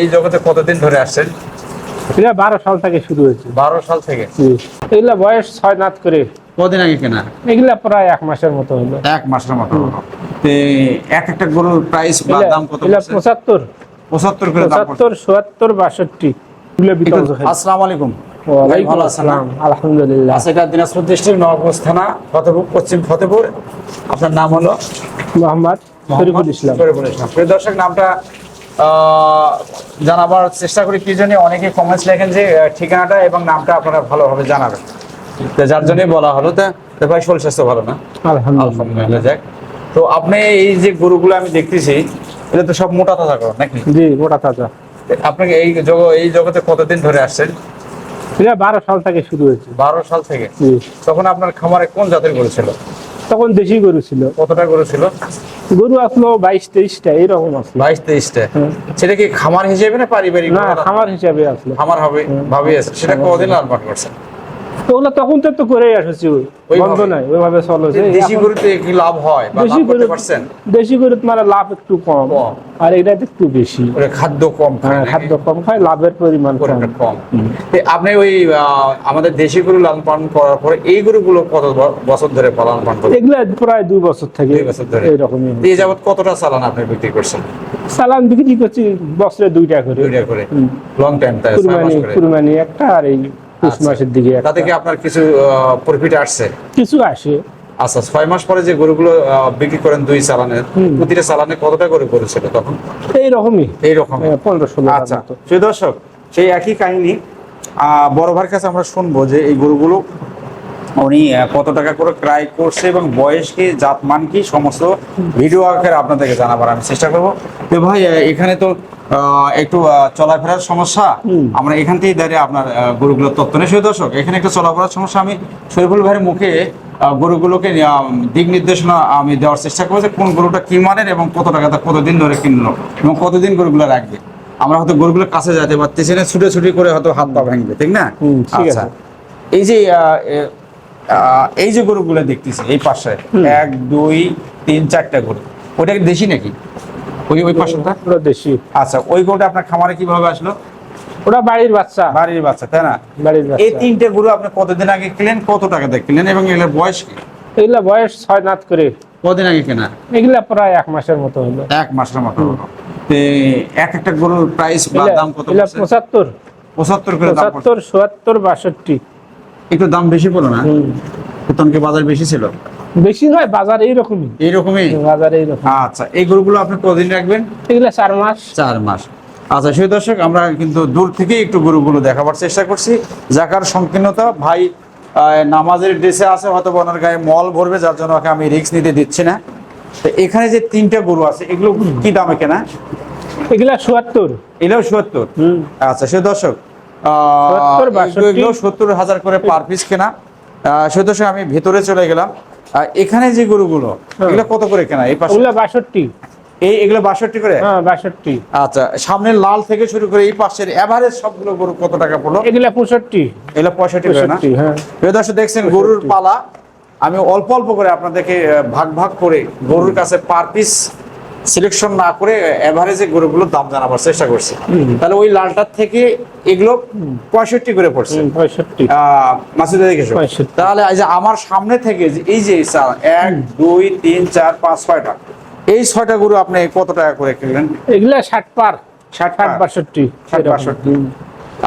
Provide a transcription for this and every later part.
এই জগতে কতদিন ধরে আসছেন? এটা বারো সাল থেকে শুরু হয়েছে। বারো সাল থেকে? এগুলা বয়স ছয় নাত করে। কদিন আগে কেনা? এগুলা প্রায় এক মাসের মতো হলো। এক মাসের মতো হলো। এক একটা গরুর প্রাইস বা দাম কত পঁচাত্তর। পঁচাত্তর করে পঁচাত্তর চুয়াত্তর বাষট্টি। আসসালামু আলাইকুম। ভালো আসসালাম। আলহামদুলিল্লাহ। আচ্ছা দিনাজপুর ডিস্ট্রিক্ট থানা ফতেপুর পশ্চিম ফতেপুর আপনার নাম হলো? মোহাম্মদ শরীফুল ইসলাম। শরীফুল ইসলাম। দর্শক নামটা জানাবার চেষ্টা করি কি জন্য অনেকে কমেন্টস লেখেন যে ঠিকানাটা এবং নামটা আপনারা ভালোভাবে জানাবেন। যার জন্যই বলা হলো তা ভাই শরীর স্বাস্থ্য ভালো না? আলহামদুলিল্লাহ। যাক। তো আপনি এই যে গরুগুলো আমি দেখতেছি এটা তো সব মোটা তাজা করো নাকি? জি মোটা তাজা। আপনাকে এই জগ এই জগতে কতদিন ধরে আসছেন? এটা বারো সাল থেকে শুরু হয়েছে। বারো সাল থেকে? জি। তখন আপনার খামারে কোন জাতের গরু ছিল? তখন দেশি গরু ছিল। কতটা গরু ছিল? গরু আসলো বাইশ তেইশটা এরকম আসলো। বাইশ তেইশটা। সেটা কি খামার হিসেবে না পারিবারিক না খামার হিসেবে আসলো। খামার হবে ভাবে আছে সেটা কদিন লালন পালন করছেন? ওগুলো তখন তো আসছি ওই বন্ধ নাই ওইভাবে দেশি গরুতে কি লাভ হয় দেশি গরু দেশি মানে লাভ একটু কম। আর এটা একটু বেশি। খাদ্য কম খায় হ্যাঁ খাদ্য কম খায় লাভের পরিমাণ কম। আপনি ওই আমাদের দেশি গরু লালন পালন করার পরে এই গরুগুলো কত বছর ধরে পালন পালন করেন এগুলা প্রায় দুই বছর থেকে দুই বছর ধরে। এইরকমই এই যাবত কতটা চালান আপনি বিক্রি করছেন? সালান বিক্রি করছি বছরে দুইটা করে। দুইটা করে। লং টাইম তাই কুরবানি একটা আর এই পুষ আচ্ছা। মাসের দিকে তাতে কি আপনার কিছু প্রফিট আসছে? কিছু আসে। আচ্ছা ছয় মাস পরে যে গরুগুলো বিক্রি করেন দুই চালানের হুম। প্রতিটা চালানে কতটা করে করেছিল তখন? এইরকমই। এইরকম পনেরো ষোলো আচ্ছা সেই দর্শক সেই একই কাহিনী আহ, বড় ভাইয়ের কাছে আমরা শুনব যে এই গরুগুলো উনি কত টাকা করে ক্রাই করছে এবং বয়স কি জাত মান কি সমস্ত ভিডিও আকারে আপনাদেরকে জানাবার আমি চেষ্টা করব। তো ভাই এখানে তো একটু চলাফেরার সমস্যা। আমরা এখান থেকেই দাঁড়িয়ে আপনার গরুগুলোর তত্ত্ব নেই। দর্শক এখানে একটা চলাফেরার সমস্যা আমি শরীফুল ভাইয়ের মুখে গরুগুলোকে দিক নির্দেশনা আমি দেওয়ার চেষ্টা করব যে কোন গরুটা কি মানের এবং কত টাকা টাকাটা কতদিন ধরে কিনলো এবং কতদিন গরুগুলো রাখবে। আমরা হয়তো গরুগুলোর কাছে যেতে পারতেছি না ছুটে ছুটি করে হয়তো হাত পা ভাঙবে ঠিক না? ঠিক আচ্ছা। এই যে এই যে গরুগুলো দেখতেছি এই পাশে এক দুই তিন চারটা গরু ওটা দেশি নাকি? ওই ওই পাশেটা পুরো দেশি। আচ্ছা ওই গরুটা আপনার খামারে কীভাবে আসলো? ওরা বাড়ির বাচ্চা। বাড়ির বাচ্চা তাই না? বাড়ির এই তিনটে গরু আপনি কতদিন আগে কিনলেন কত টাকা দিয়ে কিনলেন এবং এগুলোর বয়স কি? এগুলা বয়স ছয় নাত করে। কদিন আগে কেনা? এগুলা প্রায় এক মাসের মতো হলো। এক মাসের মতো হলো। এক একটা গরুর প্রাইস বা দাম কত পঁচাত্তর। পঁচাত্তর করে দাম পঁচাত্তর চুয়াত্তর বাষট্টি। একটু দাম বেশি পড়ল না। কি বাজার বেশি ছিল? বেশি নয় বাজার এইরকমই। এইরকমই? বাজার এইরকম। আচ্ছা এই গরুগুলো আপনি কতদিন রাখবেন? এগুলা চার মাস। চার মাস। আচ্ছা সেই দর্শক আমরা কিন্তু দূর থেকেই একটু গরুগুলো দেখাবার চেষ্টা করছি। জাকার সংকীর্ণতা ভাই নামাজের ড্রেসে আছে হয়তো বা ওনার গায়ে মল ভরবে যার জন্য ওকে আমি রিস্ক নিতে দিচ্ছি না। তো এখানে যে তিনটা গরু আছে এগুলো কি দামে কেনা এগুলা চুয়াত্তর এটাও সত্তর? হুম। আচ্ছা সে দর্শক। এগুলো সত্তর হাজার করে পার পিস কেনা। সে দর্শক আমি ভেতরে চলে গেলাম। আর এখানে যে গরুগুলো হ্যাঁ। এগুলো কত করে কেনা? এই পাশে? বাষট্টি। এই এগুলো বাষট্টি করে? হ্যাঁ বাষট্টি। আচ্ছা সামনে লাল থেকে শুরু করে এই পাশের এভারেজ সবগুলো গরু কত টাকা পড়ল? এগুলো পঁয়ষট্টি। এগুলো পঁয়ষট্টি করে না? হ্যাঁ। দর্শক দেখছেন গরুর পালা। আমি অল্প অল্প করে আপনাদেরকে ভাগ ভাগ করে গরুর কাছে পার পিস সিলেকশন না করে এভারেজে গরুগুলোর দাম জানাবার চেষ্টা করছি। তাহলে ওই লালটার থেকে এগুলো পঁয়ষট্টি করে পড়ছে। তাহলে এই যে আমার সামনে থেকে যে এই যে এক দুই তিন চার পাঁচ ছয়টা। এই ছয়টা গরু আপনি কত টাকা করে কিনলেন? এগুলো ষাট পার। ষাট ষাট? বাষট্টি ষাট বাষট্টি।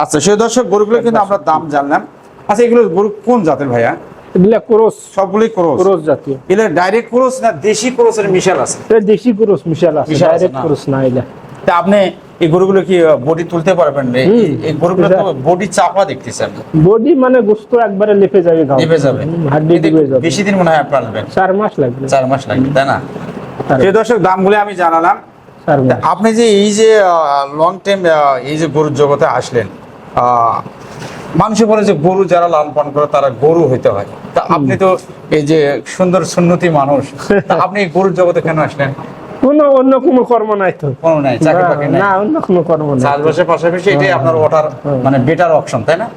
আচ্ছা সেই দর্শক গরুগুলো কিন্তু আমরা দাম জানলাম। আচ্ছা এগুলো গরু কোন জাতের ভাইয়া? এগুলা ক্রোস। সবগুলোই ক্রোস। ক্রোস জাতীয়। এগুলো ডাইরেক্ট ক্রোস না দেশি ক্রোসের মিশাল আছে? এটা দেশি ক্রোস মিশাল আছে। ডাইরেক্ট? ক্রোস না তা আপনি এই গরুগুলো কি বডি তুলতে পারবেন এই- গরুগুলো তো বডি চাপা দেখতেছি আমি বডি মানে গোস্ত একবারে লেপে যাবে গাও। নেমে যাবে। হাড্ডি যাবে। বেশি দিন মনে হয় আপনি আনবেন চার মাস লাগবে। চার মাস লাগবে তাই না? সেই দর্শক দামগুলো আমি জানালাম। আপনি যে এই যে লং টাইম এই যে গরুর জগতে আসলেন আহ, মানুষে বলে যে গরু যারা লালন পালন করে তারা গরু হইতে হয়। তা আপনি তো এই যে সুন্দর সুন্নতি মানুষ আপনি গরুর জগতে কেন আসলেন? কোনো অন্য কোনো কর্ম নাই তো। কোনো নাই চাকরি বাকরি নাই? না অন্য কোনো কর্ম নাই। চাষবাসের পাশাপাশি এটাই আপনার ওঠার মানে বেটার অপশন তাই না?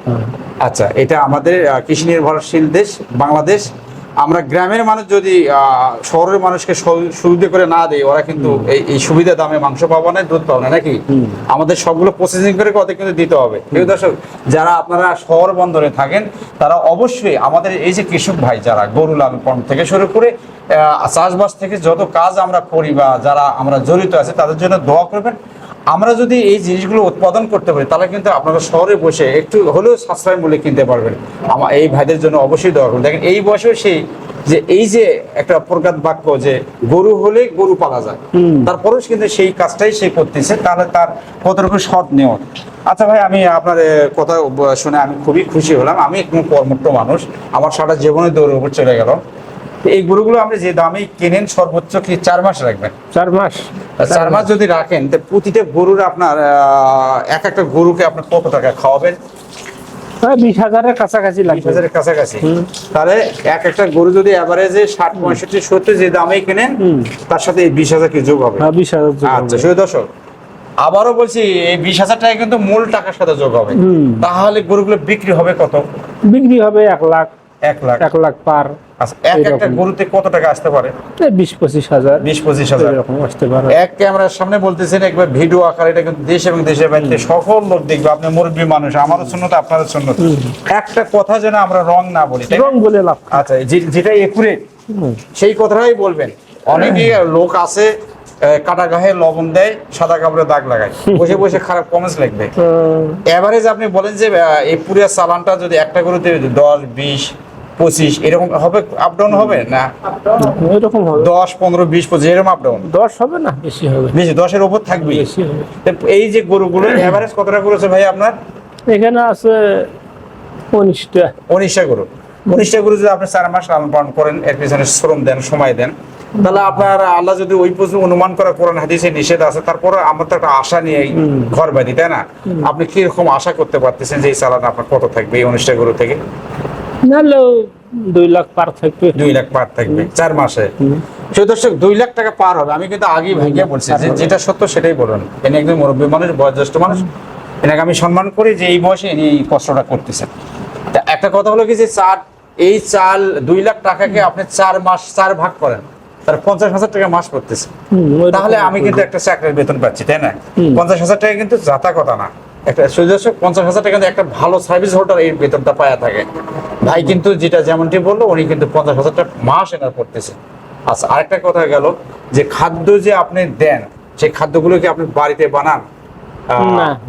আচ্ছা এটা আমাদের কৃষি নির্ভরশীল দেশ বাংলাদেশ আমরা গ্রামের মানুষ যদি শহরের মানুষকে সুবিধা করে না দেয় ওরা কিন্তু এই এই সুবিধা দামে মাংস পাবো না দুধ পাবো না নাকি? আমাদের সবগুলো প্রসেসিং করে ওদের কিন্তু দিতে হবে। প্রিয় দর্শক যারা আপনারা শহর বন্দরে থাকেন তারা অবশ্যই আমাদের এই যে কৃষক ভাই যারা গরু লালন পালন থেকে শুরু করে আহ, চাষবাস থেকে যত কাজ আমরা করি বা যারা আমরা জড়িত আছে তাদের জন্য দোয়া করবেন। আমরা যদি এই জিনিসগুলো উৎপাদন করতে পারি তাহলে কিন্তু আপনারা শহরে বসে একটু হলেও সাশ্রয় মূল্যে কিনতে পারবেন। আমার এই ভাইদের জন্য অবশ্যই দরকার দেখেন এই বয়সেও সেই যে এই যে একটা প্রকাত বাক্য যে গরু হলে গরু পালা যায়। তারপরেও কিন্তু সেই কাজটাই সে করতেছে তাহলে তার কতটুকু সৎ নেওয়া। আচ্ছা ভাই আমি আপনার কথা শুনে আমি খুবই খুশি হলাম। আমি একটু কর্মঠ মানুষ। আমার সারা জীবনে দৌড়ের উপর চলে গেল। এই গরুগুলো আপনি যে দামে কেনেন সর্বোচ্চ কি চার মাস রাখবেন? চার মাস। চার মাস যদি রাখেন তো প্রতিটা গরুর আপনার এক একটা গরুকে আপনার কত টাকা খাওয়াবেন? বিশ হাজারের কাছাকাছি লাগবে। হাজারের কাছাকাছি। তাহলে এক একটা গরু যদি অ্যাভারেজে ষাট পঁয়ষট্টি সত্তর যে দামে কেনেন তার সাথে এই বিশ হাজার কি যোগ হবে? হ্যাঁ, বিশ হাজার আচ্ছা। শুধু দর্শক আবারও বলছি এই বিশ হাজার টাকা কিন্তু মূল টাকার সাথে যোগ হবে। তাহলে গরুগুলো বিক্রি হবে কত? বিক্রি হবে এক লাখ। এক লাখ। এক লাখ পার। আচ্ছা এক একটা এরকম। গরুতে কত টাকা আসতে পারে? এই বিশ পঁচিশ হাজার। বিশ পঁচিশ হাজার। এরকম আসতে পারে। এক ক্যামেরার সামনে বলতেছেন একবার ভিডিও আকারে এটা কিন্তু দেশ এবং দেশের বাইরে সকল লোক দেখবে আপনি মুরব্বী মানুষ আমারও শুনতে আপনারও শুনতে একটা কথা যেন আমরা রং না বলি রং বলে লাভ আচ্ছা যেটা একুরেট সেই কথাটাই বলবেন। অনেকে লোক আছে কাটা গায়ে লবণ দেয় সাদা কাপড়ে দাগ লাগায়। বসে বসে খারাপ কমেন্টস লিখবে। এভারেজ আপনি বলেন যে এই পুরিয়া চালানটা যদি একটা গরুতে দশ বিশ পঁচিশ এরকম হবে আপ ডাউন হবে না? এরকম হবে। দশ পনেরো বিশ পঁচিশ এরকম আপ ডাউন দশ হবে না? বেশি হবে। বেশি দশের উপর থাকবে। এই যে গরুগুলো এভারেজ কতটা করেছে ভাই আপনার? এখানে আছে উনিশটা। উনিশটা গরু। উনিশটা গরু যদি আপনি চার মাস লালন পালন করেন এর পিছনে শ্রম দেন সময় দেন তাহলে আপনার আল্লাহ যদি ওই পর্যন্ত অনুমান করা কোরআন হাদিসে নিষেধ আছে তারপরে আমার তো একটা আশা নিয়ে ঘর বাড়ি তাই না? আপনি কীরকম আশা করতে পারতেছেন যে এই চালান আপনার কত থাকবে এই গরু থেকে? নাহলেও দুই লাখ পার থাকবে। দুই লাখ পার থাকবে চার মাসে। সেই দর্শক দুই লাখ টাকা পার হবে। আমি কিন্তু আগেই বলছি যে যেটা সত্য সেটাই বলুন। এনে একজন মুরব্বী মানুষ বয়োজ্যেষ্ঠ মানুষ এনাকে আমি সম্মান করি যে এই বয়সে ইনি এই কষ্টটা করতেছেন। তা একটা কথা হলো কি যে চার এই চাল দুই লাখ টাকাকে আপনি চার মাস চার ভাগ করেন। তার পঞ্চাশ হাজার টাকা মাস করতেছে তাহলে আমি কিন্তু একটা চাকরির বেতন পাচ্ছি তাই না? পঞ্চাশ হাজার টাকা কিন্তু যাতা কথা না। একটা সুদর্শ পঞ্চাশ হাজার টাকা একটা ভালো সার্ভিস হোল্ডার এই বেতনটা পায়া থাকে। ভাই কিন্তু যেটা যেমনটি বলল উনি কিন্তু পঞ্চাশ হাজার টাকা মাস এনার করতেছে। আচ্ছা আরেকটা কথা গেল যে খাদ্য যে আপনি দেন সেই খাদ্যগুলো কি আপনি বাড়িতে বানান?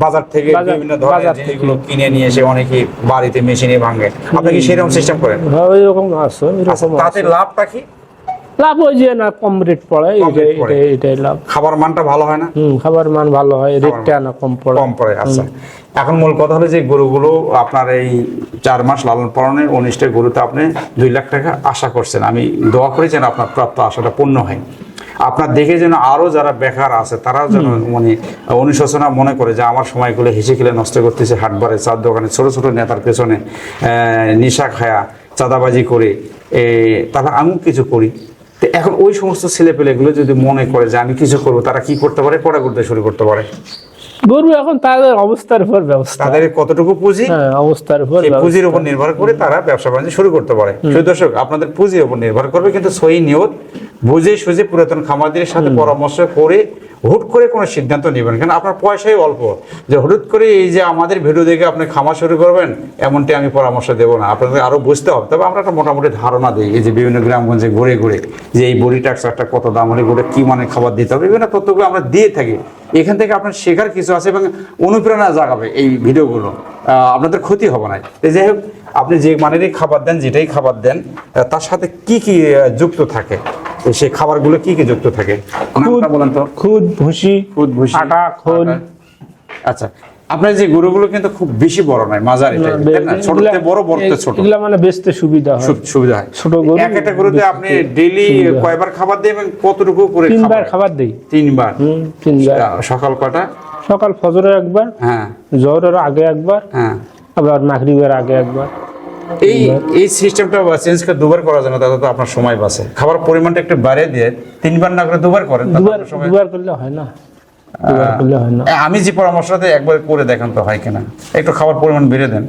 বাজার থেকে বিভিন্ন ধরনের জিনিসগুলো কিনে নিয়ে এসে অনেকে বাড়িতে মেশিনে ভাঙে। আপনি কি সেরকম সিস্টেম করেন? ওইরকম আছে আচ্ছা, তাতে লাভটা কি? লাভ ওই যে না কম রেট পড়ে এটাই লাভ। খাবার মানটা ভালো হয় না? হুম খাবার মান ভালো হয় রেটটা না কম পড়ে। কম পড়ে আচ্ছা। এখন মূল কথা হলো যে গরুগুলো আপনার এই চার মাস লালন পালনের উনিশটা গরুতে আপনি দুই লাখ টাকা আশা করছেন। আমি দোয়া করি যেন আপনার প্রাপ্ত আশাটা পূর্ণ হয়। আপনার দেখে যেন আরও যারা বেকার আছে তারা যেন মানে অনুশোচনা মনে করে যে আমার সময়গুলো হেসে খেলে নষ্ট করতেছে হাটবারে চার দোকানে ছোট ছোট নেতার পেছনে আহ, নেশা খায়া চাঁদাবাজি করে এ, তারপর আমিও কিছু করি। তো এখন ওই সমস্ত ছেলে পেলেগুলো যদি মনে করে যে আমি কিছু করব তারা কি করতে পারে? পড়া করতে শুরু করতে পারে। গরু এখন তাদের অবস্থার উপর ব্যবস্থা। তাদের কতটুকু পুঁজি? হ্যাঁ অবস্থার উপর পুঁজির উপর নির্ভর করে তারা ব্যবসা বাণিজ্য শুরু করতে পারে। শুধু দর্শক আপনাদের পুঁজির উপর নির্ভর করবে কিন্তু সই নিয়ত বুঝে সুঝে পুরাতন খামারদের সাথে পরামর্শ করে হুট করে কোনো সিদ্ধান্ত নেবেন। কারণ আপনার পয়সাই অল্প। যে হুট করে এই যে আমাদের ভিডিও দেখে আপনি খামার শুরু করবেন, এমনটি আমি পরামর্শ দেবো না। আপনাদের আরও বুঝতে হবে। তবে আমরা একটা মোটামুটি ধারণা দিই। এই যে বিভিন্ন গ্রামগঞ্জে ঘুরে ঘুরে যে এই বড়ি টাক্সারটা কত দাম হলে গরু কী মানে খাবার দিতে হবে, বিভিন্ন তথ্যগুলো আমরা দিয়ে থাকি। এখান থেকে আপনার শেখার কিছু আছে এবং অনুপ্রেরণা জাগাবে এই ভিডিওগুলো। আপনাদের ক্ষতি হবে না। তো যাই হোক, আপনি যে মানেরই খাবার দেন, যেটাই খাবার দেন তার সাথে কি কি যুক্ত থাকে এই সেই খাবারগুলো কি কি যুক্ত থাকে? বলেন তো। খুদ ভুসি খুদ ভুসি আটা খোল। আচ্ছা আপনার যে গরুগুলো কিন্তু খুব বেশি বড় নয় মাঝারি? ছোটতে বড় বড়তে ছোট। এগুলা মানে বেচতে সুবিধা হয়। সুবিধা হয়। ছোট গরু এক একটা গরুতে আপনি ডেইলি কয়বার খাবার দেবেন কতটুকু করে তিনবার খাবার? দেই। তিনবার? তিনবার। সকাল কটা? সকাল ফজরে একবার হ্যাঁ। জহরের আগে একবার হ্যাঁ। আবার মাগরিবের আগে একবার। এই এই সিস্টেমটা চেঞ্জ করে দুবার করা যায় না তাহলে তো আপনার সময় বাঁচে। খাবার পরিমাণটা একটু বাড়িয়ে দিয়ে তিনবার না করে দুবার করেন দুবার দুবার করলে হয় না। আমি যে পরামর্শটা একবার করে দেখেন তো হয় কিনা। একটু খাবার পরিমাণ বেড়ে দেন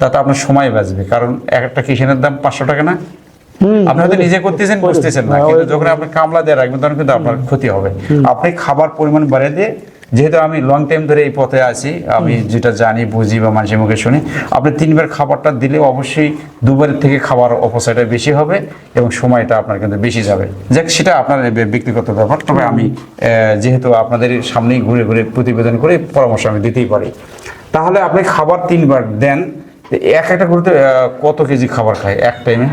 তাতে আপনার সময় বাঁচবে। কারণ এক একটা কিষেনের দাম পাঁচশো টাকা না? আপনি হয়তো নিজে করতেছেন বুঝতেছেন না। হ্যাঁ, কিন্তু যখন আপনি কামলা দিয়ে রাখবেন তখন কিন্তু আপনার ক্ষতি হবে। আপনি খাবার পরিমাণ বাড়িয়ে দিয়ে যেহেতু আমি লং টাইম ধরে এই পথে আছি আমি যেটা জানি বুঝি বা মাঝে মুখে শুনি আপনি তিনবার খাবারটা দিলে অবশ্যই দুবার থেকে খাবার অপচয়টা বেশি হবে এবং সময়টা আপনার কিন্তু বেশি যাবে। যাক সেটা আপনার ব্যক্তিগত ব্যাপার তবে আমি যেহেতু আপনাদের সামনেই ঘুরে ঘুরে প্রতিবেদন করে পরামর্শ আমি দিতেই পারি। তাহলে আপনি খাবার তিনবার দেন এক একটা করতে কত কেজি খাবার খায় এক টাইমে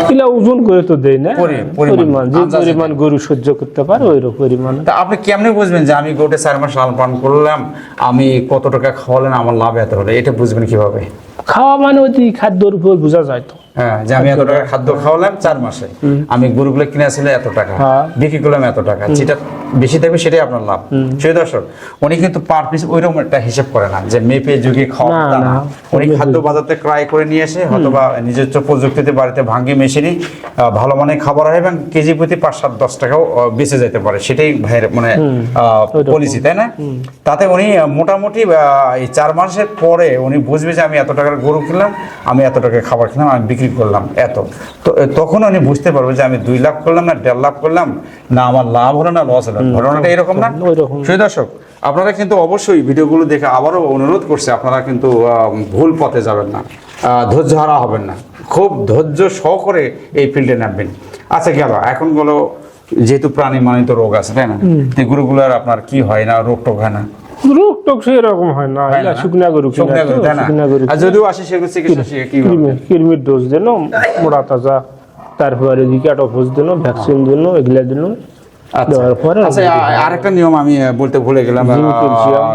এগুলা ওজন করে তো দেয় না। পরিমাণ, যে পরিমাণ গরু সহ্য করতে পারে ওই পরিমাণ। তা আপনি কেমনে বুঝবেন যে আমি গোটে চার মাস লালন পালন করলাম আমি কত টাকা খাওয়ালেন আমার লাভ এত হলো এটা বুঝবেন কীভাবে? খাওয়া মানে ওই খাদ্যর উপর বোঝা যায় তো। যে আমি এত টাকা খাদ্য খাওয়ালাম চার মাসে আমি গরুগুলো এত টাকা হ্যাঁ। বিক্রি করলাম এত টাকা যেটা বেশি থাকবে সেটাই আপনার লাভ। সেই দর্শক উনি কিন্তু পার পিস ওইরকম একটা হিসেব করে না যে মেপে যুগে খাওয়া না। উনি খাদ্য বাজারতে ক্রয় করে নিয়ে এসে নিজস্ব প্রযুক্তিতে বাড়িতে ভাঙ্গি মেশিনই ভালো মানের খাবার হয় এবং কেজি প্রতি পাঁচ সাত দশ টাকাও বেঁচে যেতে পারে। সেটাই ভাইয়ের মানে। পলিসি তাই না? তাতে উনি মোটামুটি এই চার মাসের পরে উনি বুঝবে যে আমি এত টাকার গরু কিনলাম আমি এত টাকার খাবার কিনলাম আমি বিক্রি করলাম এত। তো তখন উনি বুঝতে পারবে যে আমি দুই লাখ করলাম না দেড় লাখ করলাম না আমার লাভ হলো না লস হলো। ঘটনাটা এরকম না? সেই দর্শক আপনারা কিন্তু অবশ্যই ভিডিওগুলো দেখে আবারও অনুরোধ করছে আপনারা কিন্তু ভুল পথে যাবেন না ধৈর্য হারা হবেন না। খুব ধৈর্য সহকারে এই ফিল্ডে নামবেন। আচ্ছা গেল এখনগুলো যেহেতু প্রাণী মানিত রোগ আছে তাই না? তো গরুগুলোর আপনার কি হয় না রোগ টোক হয় না? রোগ টোক সেরকম হয় না না? শুকনা গরু শুকনা গরু, শুকনা গরু আর যদিও আসে সেগুলো চিকিৎসা শিখে কি হবে? ডোজ দিন মোড়া তাজা তারপরে ক্যাটোফোস দিন ভ্যাকসিন দিন এগুলা দিন আচ্ছা আচ্ছা আরেকটা নিয়ম আমি বলতে ভুলে গেলাম।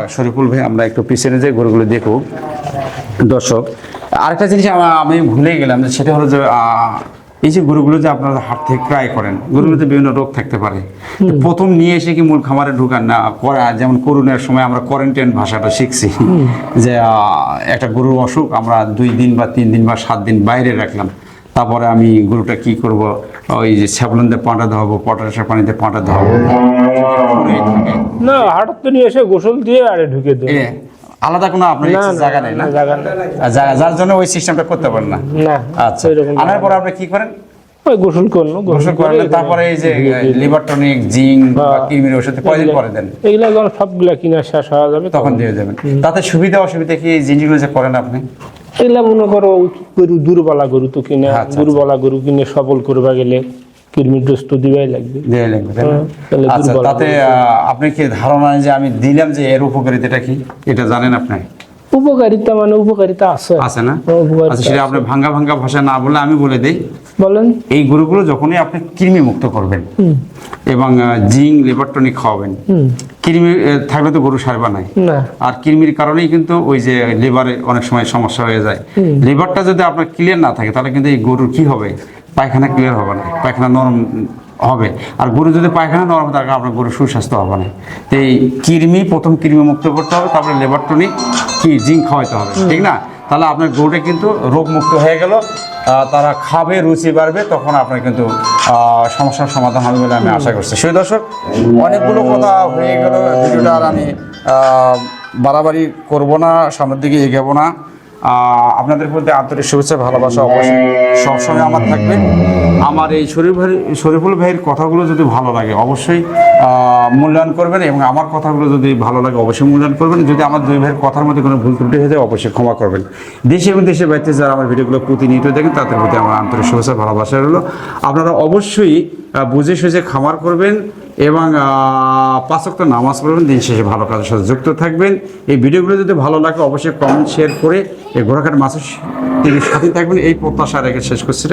শরীফুল ভাই আমরা একটু পিছনে যে গরুগুলো দেখুক দর্শক আরেকটা জিনিস আমা- ভুলে গেলাম যে সেটা হলো যে এই যে গরুগুলো যে আপনারা হাট থেকে ক্রয় করেন গরুগুলোতে বিভিন্ন রোগ থাকতে পারে। প্রথম নিয়ে এসে কি মূল খামারে ঢুকান? না করা যেমন করোনার সময় আমরা কোয়ারেন্টাইন ভাষাটা শিখছি। যে একটা গরুর অসুখ আমরা দুই দিন বা তিন দিন বা সাত দিন বাইরে রাখলাম। তারপরে আমি গরুটা কি করব? ওই যে স্যাবলন দিয়ে পাঁটা দেওয়াবো পটাশের পানিতে পাঁটা ধোয়াবো। না হাটার তো নিয়ে এসে গোসল দিয়ে আরে ঢুকে দেয় এ, আলাদা কোনো আপনার জায়গা নেই না? জায়গা যার জন্য ওই সিস্টেমটা করতে পারেন না। আচ্ছা। আনার পর আপনি কি করেন? ওই গোসল করল গোসল করে তারপরে এই যে লিভার টনিক জিঙ্ক বা কৃমির ওষুধ কয়দিন পরে দেন? এগুলা যখন সবগুলা কিনা শেষ যাবে তখন দিয়ে দেবেন। তাতে সুবিধা অসুবিধা কি এই জিনিসগুলো যে করেন আপনি? এগুলা মনে করো গরু দুর্বলা গরু তো কিনে আচ্ছা, দুর্বলা গরু কিনে সবল করবা গেলে ডোজ তো দিবাই লাগবে। দিবাই লাগবে? হ্যাঁ, আচ্ছা তাতে আহ, আপনি কি ধারণা যে আমি দিলাম যে এর উপকারিতাটা কি? এটা জানেন আপনি? উপকারিতা মানে উপকারিতা আছে। আছে না? হ্যাঁ, আচ্ছা সেটা আপনি ভাঙ্গা ভাঙ্গা ভাষা না বলে আমি বলে দেই। বলেন। এই গরুগুলো যখনই আপনি কৃমি মুক্ত করবেন এবং লিভার খাওয়াবেন কৃমি থাকলে তো গরু সারবা নাই আর কৃমির কারণেই কিন্তু ওই যে লিভারে অনেক সময় সমস্যা হয়ে যায়। লিভারটা যদি আপনার ক্লিয়ার না থাকে তাহলে কিন্তু এই গরুর কি হবে? পায়খানা ক্লিয়ার হবে না পায়খানা নরম হবে। আর গরু যদি পায়খানা নরম থাকে আপনার গরু সুস্বাস্থ্য হবে না। এই কৃমি প্রথম কৃমি মুক্ত করতে হবে তারপরে লেবার টনিক কি জিঙ্ক খাওয়াইতে হবে ঠিক না? তাহলে আপনার গরুটা কিন্তু রোগমুক্ত হয়ে গেল। তারা খাবে রুচি বাড়বে তখন আপনার কিন্তু সমস্যার সমাধান হবে বলে আমি আশা করছি। সেই দর্শক অনেকগুলো কথা হয়ে গেল ভিডিওটা আর আমি বাড়াবাড়ি করব না সামনের দিকে এগোবো না। আপনাদের প্রতি আন্তরিক শুভেচ্ছা ভালোবাসা অবশ্যই সবসময় আমার থাকবে। আমার এই শরীফ ভাই শরীফুল ভাইয়ের কথাগুলো যদি ভালো লাগে অবশ্যই মূল্যায়ন করবেন এবং আমার কথাগুলো যদি ভালো লাগে অবশ্যই মূল্যায়ন করবেন। যদি আমার দুই ভাইয়ের কথার মধ্যে কোনো ভুল ত্রুটি হয়ে যায়, অবশ্যই ক্ষমা করবেন। দেশে এবং দেশের বাইরে যারা আমার ভিডিওগুলো প্রতিনিয়ত দেখেন, তাদের প্রতি আমার আন্তরিক শুভেচ্ছা, ভালোবাসা রইল। আপনারা অবশ্যই বুঝে সুঝে খামার করবেন এবং পাঁচক্ত নামাজ পড়বেন। দিন শেষে ভালো কাজের সাথে যুক্ত থাকবেন। এই ভিডিওগুলো যদি ভালো লাগে, অবশ্যই কমেন্ট শেয়ার করে এই ঘোড়াঘাট মাছের সাথে থাকবেন। এই প্রত্যাশা রেখে শেষ করছি।